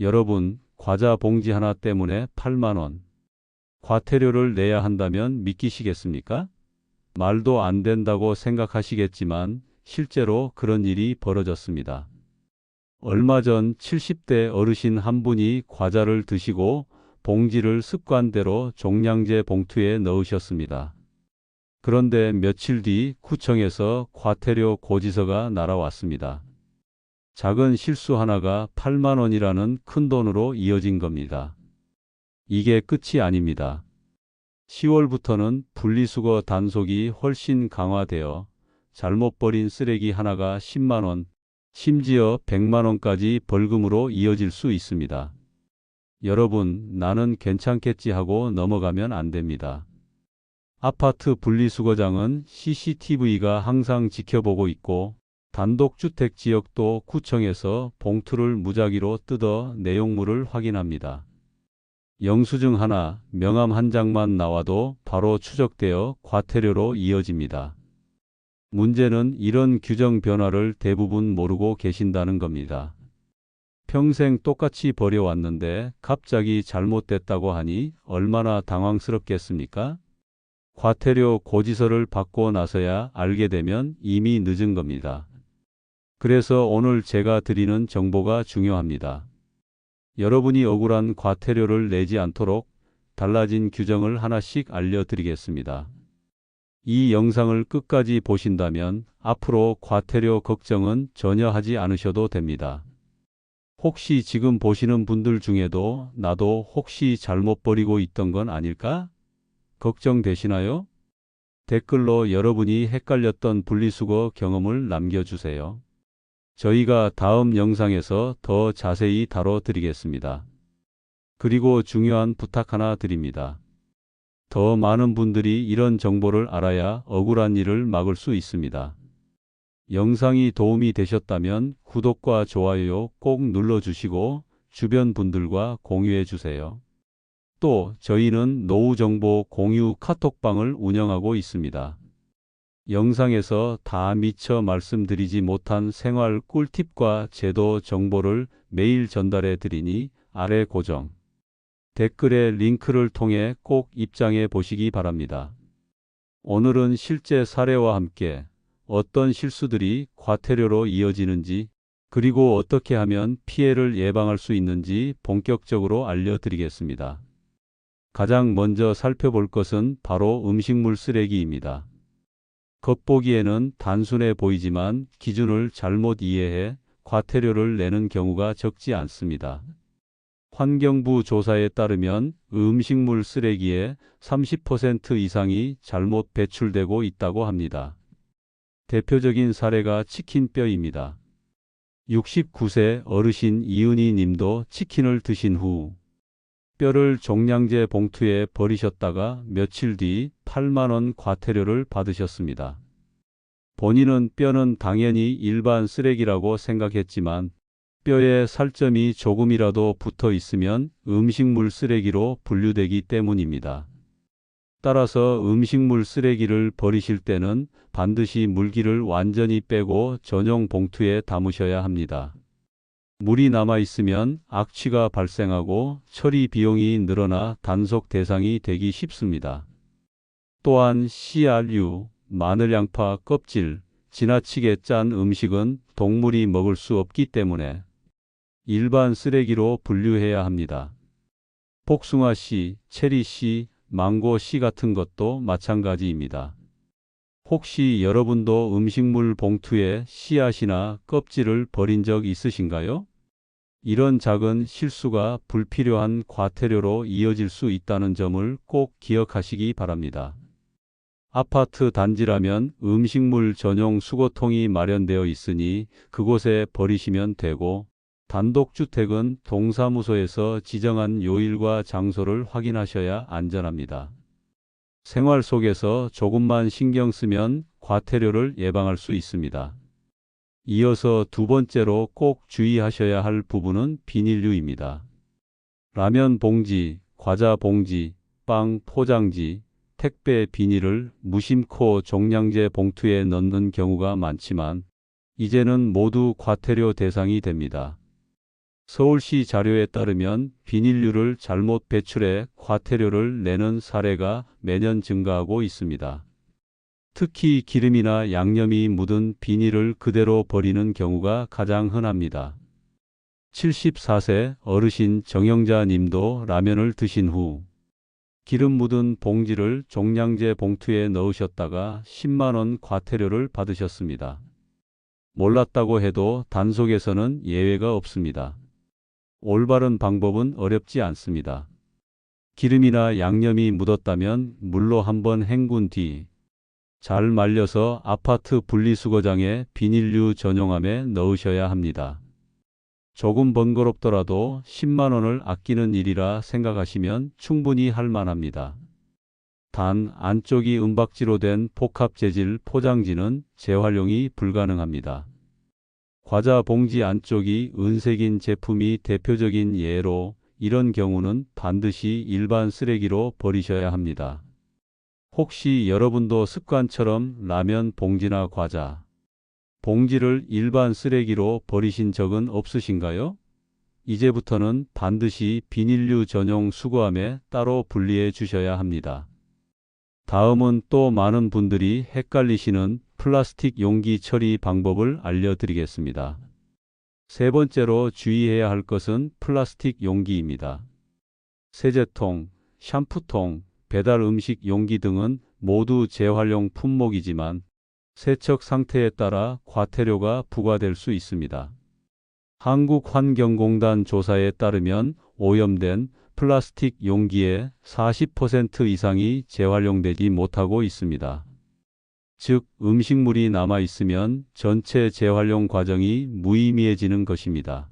여러분, 과자 봉지 하나 때문에 8만원. 과태료를 내야 한다면 믿기시겠습니까? 말도 안 된다고 생각하시겠지만 실제로 그런 일이 벌어졌습니다. 얼마 전 70대 어르신 한 분이 과자를 드시고 봉지를 습관대로 종량제 봉투에 넣으셨습니다. 그런데 며칠 뒤 구청에서 과태료 고지서가 날아왔습니다. 작은 실수 하나가 8만 원이라는 큰 돈으로 이어진 겁니다. 이게 끝이 아닙니다. 10월부터는 분리수거 단속이 훨씬 강화되어 잘못 버린 쓰레기 하나가 10만 원, 심지어 100만 원까지 벌금으로 이어질 수 있습니다. 여러분, 나는 괜찮겠지 하고 넘어가면 안 됩니다. 아파트 분리수거장은 CCTV가 항상 지켜보고 있고 단독주택 지역도 구청에서 봉투를 무작위로 뜯어 내용물을 확인합니다. 영수증 하나, 명함 한 장만 나와도 바로 추적되어 과태료로 이어집니다. 문제는 이런 규정 변화를 대부분 모르고 계신다는 겁니다. 평생 똑같이 버려왔는데 갑자기 잘못됐다고 하니 얼마나 당황스럽겠습니까? 과태료 고지서를 받고 나서야 알게 되면 이미 늦은 겁니다. 그래서 오늘 제가 드리는 정보가 중요합니다. 여러분이 억울한 과태료를 내지 않도록 달라진 규정을 하나씩 알려드리겠습니다. 이 영상을 끝까지 보신다면 앞으로 과태료 걱정은 전혀 하지 않으셔도 됩니다. 혹시 지금 보시는 분들 중에도 나도 혹시 잘못 버리고 있던 건 아닐까? 걱정되시나요? 댓글로 여러분이 헷갈렸던 분리수거 경험을 남겨주세요. 저희가 다음 영상에서 더 자세히 다뤄드리겠습니다. 그리고 중요한 부탁 하나 드립니다. 더 많은 분들이 이런 정보를 알아야 억울한 일을 막을 수 있습니다. 영상이 도움이 되셨다면 구독과 좋아요 꼭 눌러주시고 주변 분들과 공유해 주세요. 또 저희는 노후 정보 공유 카톡방을 운영하고 있습니다. 영상에서 다 미처 말씀드리지 못한 생활 꿀팁과 제도 정보를 매일 전달해 드리니 아래 고정 댓글에 링크를 통해 꼭 입장해 보시기 바랍니다. 오늘은 실제 사례와 함께 어떤 실수들이 과태료로 이어지는지 그리고 어떻게 하면 피해를 예방할 수 있는지 본격적으로 알려드리겠습니다. 가장 먼저 살펴볼 것은 바로 음식물 쓰레기입니다. 겉보기에는 단순해 보이지만 기준을 잘못 이해해 과태료를 내는 경우가 적지 않습니다. 환경부 조사에 따르면 음식물 쓰레기의 30% 이상이 잘못 배출되고 있다고 합니다. 대표적인 사례가 치킨뼈입니다. 69세 어르신 이은희 님도 치킨을 드신 후 뼈를 종량제 봉투에 버리셨다가 며칠 뒤 8만원 과태료를 받으셨습니다. 본인은 뼈는 당연히 일반 쓰레기라고 생각했지만 뼈에 살점이 조금이라도 붙어 있으면 음식물 쓰레기로 분류되기 때문입니다. 따라서 음식물 쓰레기를 버리실 때는 반드시 물기를 완전히 빼고 전용 봉투에 담으셔야 합니다. 물이 남아 있으면 악취가 발생하고 처리 비용이 늘어나 단속 대상이 되기 쉽습니다. 또한 CRU, 마늘 양파 껍질, 지나치게 짠 음식은 동물이 먹을 수 없기 때문에 일반 쓰레기로 분류해야 합니다. 복숭아 씨, 체리 씨, 망고 씨 같은 것도 마찬가지입니다. 혹시 여러분도 음식물 봉투에 씨앗이나 껍질을 버린 적 있으신가요? 이런 작은 실수가 불필요한 과태료로 이어질 수 있다는 점을 꼭 기억하시기 바랍니다. 아파트 단지라면 음식물 전용 수거통이 마련되어 있으니 그곳에 버리시면 되고 단독주택은 동사무소에서 지정한 요일과 장소를 확인하셔야 안전합니다. 생활 속에서 조금만 신경 쓰면 과태료를 예방할 수 있습니다. 이어서 두 번째로 꼭 주의하셔야 할 부분은 비닐류입니다. 라면 봉지, 과자 봉지, 빵 포장지, 택배 비닐을 무심코 종량제 봉투에 넣는 경우가 많지만 이제는 모두 과태료 대상이 됩니다. 서울시 자료에 따르면 비닐류를 잘못 배출해 과태료를 내는 사례가 매년 증가하고 있습니다. 특히 기름이나 양념이 묻은 비닐을 그대로 버리는 경우가 가장 흔합니다. 74세 어르신 정영자 님도 라면을 드신 후 기름 묻은 봉지를 종량제 봉투에 넣으셨다가 10만원 과태료를 받으셨습니다. 몰랐다고 해도 단속에서는 예외가 없습니다. 올바른 방법은 어렵지 않습니다. 기름이나 양념이 묻었다면 물로 한번 헹군 뒤 잘 말려서 아파트 분리수거장에 비닐류 전용함에 넣으셔야 합니다. 조금 번거롭더라도 10만 원을 아끼는 일이라 생각하시면 충분히 할 만합니다. 단 안쪽이 은박지로 된 복합 재질 포장지는 재활용이 불가능합니다. 과자 봉지 안쪽이 은색인 제품이 대표적인 예로 이런 경우는 반드시 일반 쓰레기로 버리셔야 합니다. 혹시 여러분도 습관처럼 라면 봉지나 과자, 봉지를 일반 쓰레기로 버리신 적은 없으신가요? 이제부터는 반드시 비닐류 전용 수거함에 따로 분리해 주셔야 합니다. 다음은 또 많은 분들이 헷갈리시는 플라스틱 용기 처리 방법을 알려드리겠습니다. 세 번째로 주의해야 할 것은 플라스틱 용기입니다. 세제통, 샴푸통, 배달 음식 용기 등은 모두 재활용 품목이지만 세척 상태에 따라 과태료가 부과될 수 있습니다. 한국환경공단 조사에 따르면 오염된 플라스틱 용기의 40% 이상이 재활용되지 못하고 있습니다. 즉, 음식물이 남아 있으면 전체 재활용 과정이 무의미해지는 것입니다.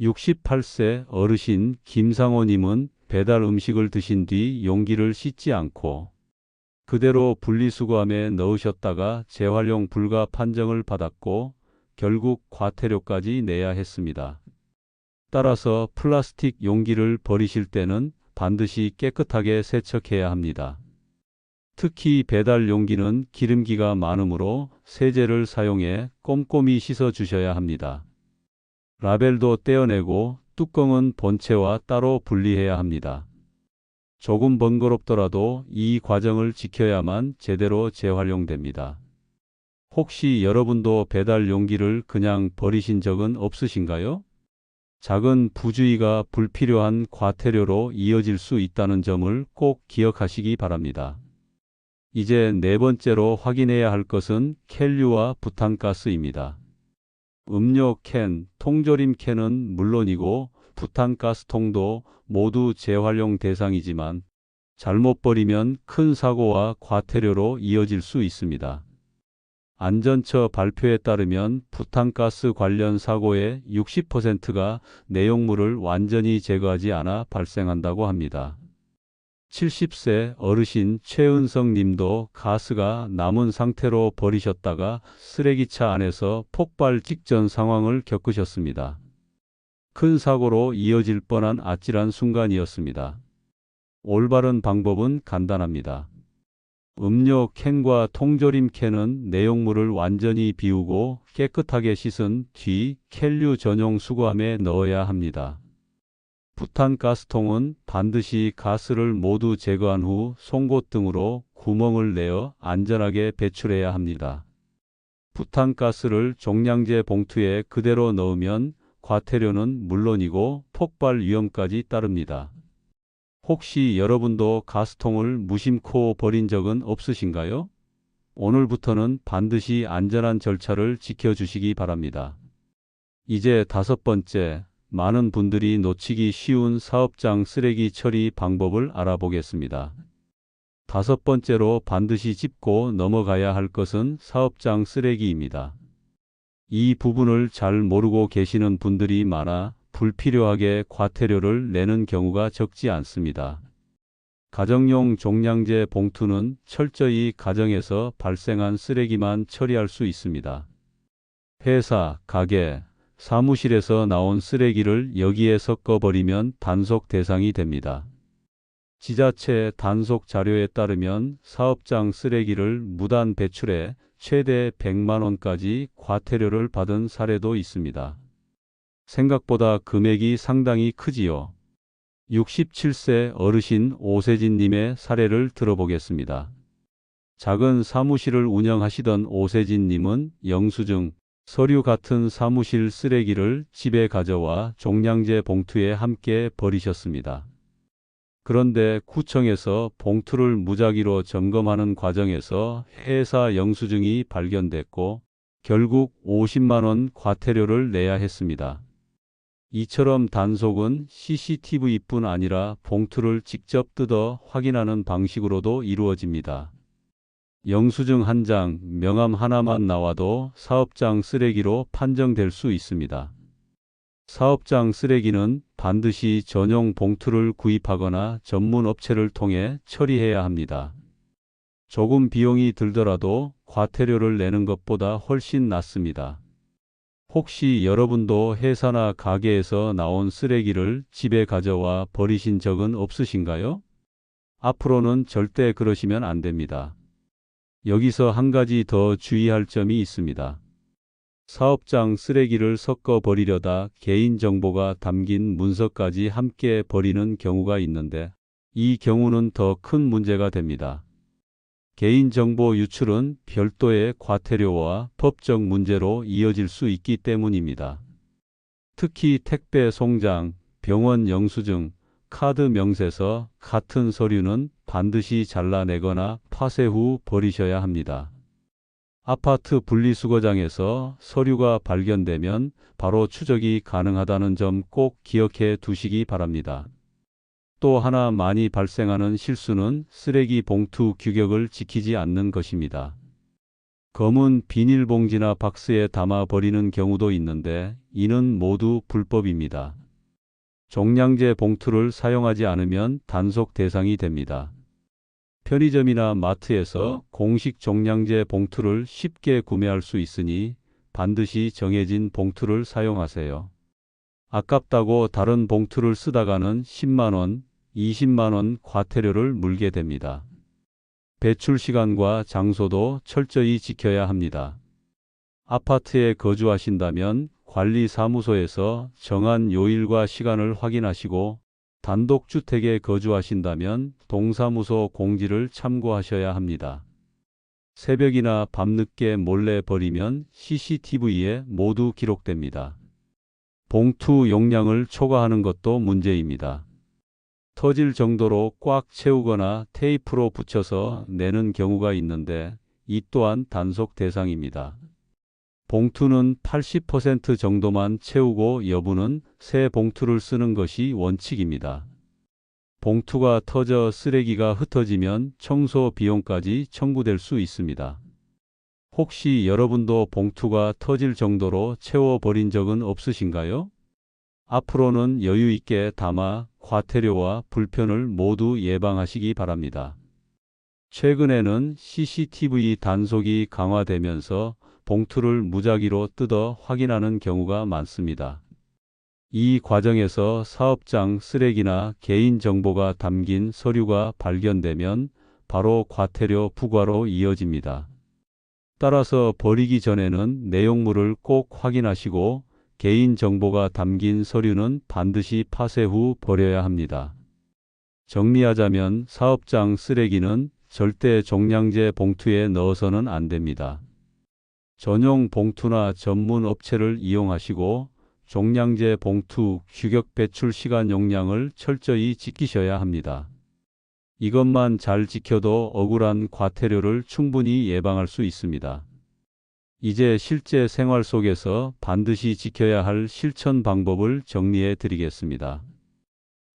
68세 어르신 김상호님은 배달 음식을 드신 뒤 용기를 씻지 않고 그대로 분리수거함에 넣으셨다가 재활용 불가 판정을 받았고 결국 과태료까지 내야 했습니다. 따라서 플라스틱 용기를 버리실 때는 반드시 깨끗하게 세척해야 합니다. 특히 배달 용기는 기름기가 많으므로 세제를 사용해 꼼꼼히 씻어 주셔야 합니다. 라벨도 떼어내고 뚜껑은 본체와 따로 분리해야 합니다. 조금 번거롭더라도 이 과정을 지켜야만 제대로 재활용됩니다. 혹시 여러분도 배달 용기를 그냥 버리신 적은 없으신가요? 작은 부주의가 불필요한 과태료로 이어질 수 있다는 점을 꼭 기억하시기 바랍니다. 이제 네 번째로 확인해야 할 것은 켈류와 부탄가스입니다. 음료 캔, 통조림 캔은 물론이고 부탄가스통도 모두 재활용 대상이지만 잘못 버리면 큰 사고와 과태료로 이어질 수 있습니다. 안전처 발표에 따르면 부탄가스 관련 사고의 60%가 내용물을 완전히 제거하지 않아 발생한다고 합니다. 70세 어르신 최은성 님도 가스가 남은 상태로 버리셨다가 쓰레기차 안에서 폭발 직전 상황을 겪으셨습니다. 큰 사고로 이어질 뻔한 아찔한 순간이었습니다. 올바른 방법은 간단합니다. 음료 캔과 통조림 캔은 내용물을 완전히 비우고 깨끗하게 씻은 뒤 켈류 전용 수거함에 넣어야 합니다. 부탄 가스통은 반드시 가스를 모두 제거한 후 송곳 등으로 구멍을 내어 안전하게 배출해야 합니다. 부탄가스를 종량제 봉투에 그대로 넣으면 과태료는 물론이고 폭발 위험까지 따릅니다. 혹시 여러분도 가스통을 무심코 버린 적은 없으신가요? 오늘부터는 반드시 안전한 절차를 지켜주시기 바랍니다. 이제 다섯 번째, 많은 분들이 놓치기 쉬운 사업장 쓰레기 처리 방법을 알아보겠습니다. 다섯 번째로 반드시 짚고 넘어가야 할 것은 사업장 쓰레기입니다. 이 부분을 잘 모르고 계시는 분들이 많아 불필요하게 과태료를 내는 경우가 적지 않습니다. 가정용 종량제 봉투는 철저히 가정에서 발생한 쓰레기만 처리할 수 있습니다. 회사, 가게, 사무실에서 나온 쓰레기를 여기에 섞어버리면 단속 대상이 됩니다. 지자체 단속 자료에 따르면 사업장 쓰레기를 무단 배출해 최대 100만 원까지 과태료를 받은 사례도 있습니다. 생각보다 금액이 상당히 크지요. 67세 어르신 오세진님의 사례를 들어보겠습니다. 작은 사무실을 운영하시던 오세진님은 영수증, 서류 같은 사무실 쓰레기를 집에 가져와 종량제 봉투에 함께 버리셨습니다. 그런데 구청에서 봉투를 무작위로 점검하는 과정에서 회사 영수증이 발견됐고 결국 50만 원 과태료를 내야 했습니다. 이처럼 단속은 CCTV뿐 아니라 봉투를 직접 뜯어 확인하는 방식으로도 이루어집니다. 영수증 한 장, 명함 하나만 나와도 사업장 쓰레기로 판정될 수 있습니다. 사업장 쓰레기는 반드시 전용 봉투를 구입하거나 전문 업체를 통해 처리해야 합니다. 조금 비용이 들더라도 과태료를 내는 것보다 훨씬 낫습니다. 혹시 여러분도 회사나 가게에서 나온 쓰레기를 집에 가져와 버리신 적은 없으신가요? 앞으로는 절대 그러시면 안 됩니다. 여기서 한 가지 더 주의할 점이 있습니다. 사업장 쓰레기를 섞어 버리려다 개인정보가 담긴 문서까지 함께 버리는 경우가 있는데 이 경우는 더 큰 문제가 됩니다. 개인정보 유출은 별도의 과태료와 법적 문제로 이어질 수 있기 때문입니다. 특히 택배 송장, 병원 영수증, 카드 명세서 같은 서류는 반드시 잘라내거나 파쇄 후 버리셔야 합니다. 아파트 분리수거장에서 서류가 발견되면 바로 추적이 가능하다는 점 꼭 기억해 두시기 바랍니다. 또 하나 많이 발생하는 실수는 쓰레기 봉투 규격을 지키지 않는 것입니다. 검은 비닐봉지나 박스에 담아 버리는 경우도 있는데 이는 모두 불법입니다. 종량제 봉투를 사용하지 않으면 단속 대상이 됩니다. 편의점이나 마트에서 공식 종량제 봉투를 쉽게 구매할 수 있으니 반드시 정해진 봉투를 사용하세요. 아깝다고 다른 봉투를 쓰다가는 10만원, 20만원 과태료를 물게 됩니다. 배출 시간과 장소도 철저히 지켜야 합니다. 아파트에 거주하신다면 관리사무소에서 정한 요일과 시간을 확인하시고 단독주택에 거주하신다면 동사무소 공지를 참고하셔야 합니다. 새벽이나 밤늦게 몰래 버리면 CCTV에 모두 기록됩니다. 봉투 용량을 초과하는 것도 문제입니다. 터질 정도로 꽉 채우거나 테이프로 붙여서 내는 경우가 있는데 이 또한 단속 대상입니다. 봉투는 80% 정도만 채우고 여부는 새 봉투를 쓰는 것이 원칙입니다. 봉투가 터져 쓰레기가 흩어지면 청소 비용까지 청구될 수 있습니다. 혹시 여러분도 봉투가 터질 정도로 채워버린 적은 없으신가요? 앞으로는 여유 있게 담아 과태료와 불편을 모두 예방하시기 바랍니다. 최근에는 CCTV 단속이 강화되면서 봉투를 무작위로 뜯어 확인하는 경우가 많습니다. 이 과정에서 사업장 쓰레기나 개인 정보가 담긴 서류가 발견되면 바로 과태료 부과로 이어집니다. 따라서 버리기 전에는 내용물을 꼭 확인하시고 개인 정보가 담긴 서류는 반드시 파쇄 후 버려야 합니다. 정리하자면 사업장 쓰레기는 절대 종량제 봉투에 넣어서는 안 됩니다. 전용 봉투나 전문 업체를 이용하시고 종량제 봉투 규격 배출 시간 용량을 철저히 지키셔야 합니다. 이것만 잘 지켜도 억울한 과태료를 충분히 예방할 수 있습니다. 이제 실제 생활 속에서 반드시 지켜야 할 실천 방법을 정리해 드리겠습니다.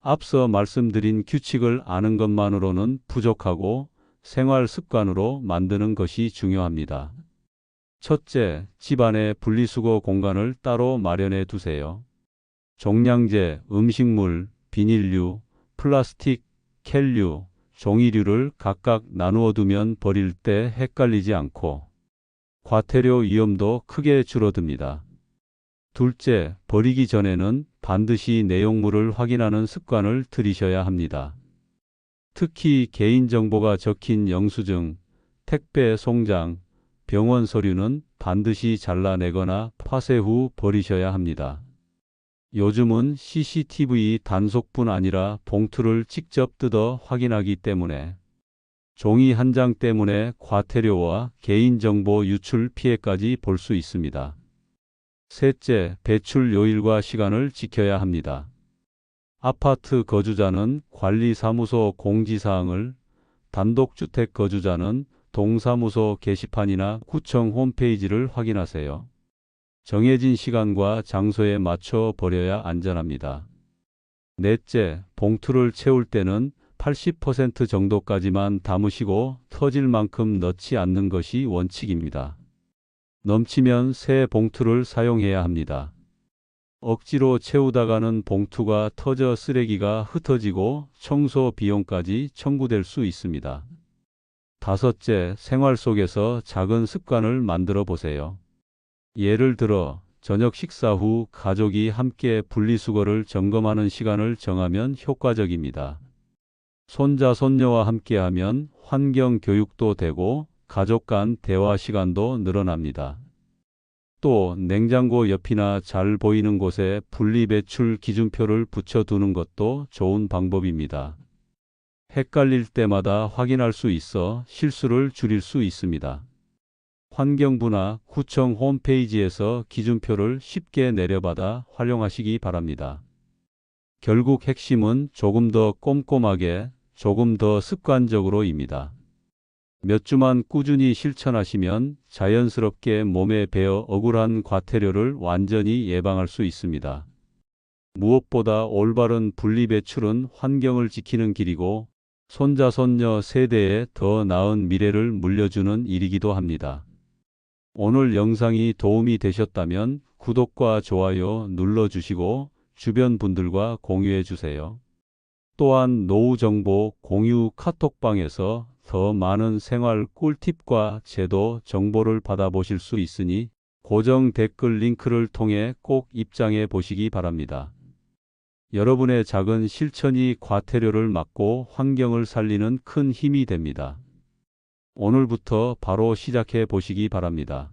앞서 말씀드린 규칙을 아는 것만으로는 부족하고 생활 습관으로 만드는 것이 중요합니다. 첫째, 집안에 분리수거 공간을 따로 마련해 두세요. 종량제, 음식물, 비닐류, 플라스틱, 캔류, 종이류를 각각 나누어 두면 버릴 때 헷갈리지 않고 과태료 위험도 크게 줄어듭니다. 둘째, 버리기 전에는 반드시 내용물을 확인하는 습관을 들이셔야 합니다. 특히 개인정보가 적힌 영수증, 택배 송장, 병원 서류는 반드시 잘라내거나 파쇄 후 버리셔야 합니다. 요즘은 CCTV 단속뿐 아니라 봉투를 직접 뜯어 확인하기 때문에 종이 한 장 때문에 과태료와 개인정보 유출 피해까지 볼 수 있습니다. 셋째, 배출 요일과 시간을 지켜야 합니다. 아파트 거주자는 관리사무소 공지사항을, 단독주택 거주자는 동사무소 게시판이나 구청 홈페이지를 확인하세요. 정해진 시간과 장소에 맞춰 버려야 안전합니다. 넷째, 봉투를 채울 때는 80% 정도까지만 담으시고 터질 만큼 넣지 않는 것이 원칙입니다. 넘치면 새 봉투를 사용해야 합니다. 억지로 채우다가는 봉투가 터져 쓰레기가 흩어지고 청소 비용까지 청구될 수 있습니다. 다섯째, 생활 속에서 작은 습관을 만들어 보세요. 예를 들어, 저녁 식사 후 가족이 함께 분리수거를 점검하는 시간을 정하면 효과적입니다. 손자, 손녀와 함께하면 환경 교육도 되고 가족 간 대화 시간도 늘어납니다. 또 냉장고 옆이나 잘 보이는 곳에 분리배출 기준표를 붙여두는 것도 좋은 방법입니다. 헷갈릴 때마다 확인할 수 있어 실수를 줄일 수 있습니다. 환경부나 구청 홈페이지에서 기준표를 쉽게 내려받아 활용하시기 바랍니다. 결국 핵심은 조금 더 꼼꼼하게, 조금 더 습관적으로입니다. 몇 주만 꾸준히 실천하시면 자연스럽게 몸에 배어 억울한 과태료를 완전히 예방할 수 있습니다. 무엇보다 올바른 분리배출은 환경을 지키는 길이고 손자, 손녀 세대에 더 나은 미래를 물려주는 일이기도 합니다. 오늘 영상이 도움이 되셨다면 구독과 좋아요 눌러주시고 주변 분들과 공유해 주세요. 또한 노후 정보 공유 카톡방에서 더 많은 생활 꿀팁과 제도 정보를 받아보실 수 있으니 고정 댓글 링크를 통해 꼭 입장해 보시기 바랍니다. 여러분의 작은 실천이 과태료를 막고 환경을 살리는 큰 힘이 됩니다. 오늘부터 바로 시작해 보시기 바랍니다.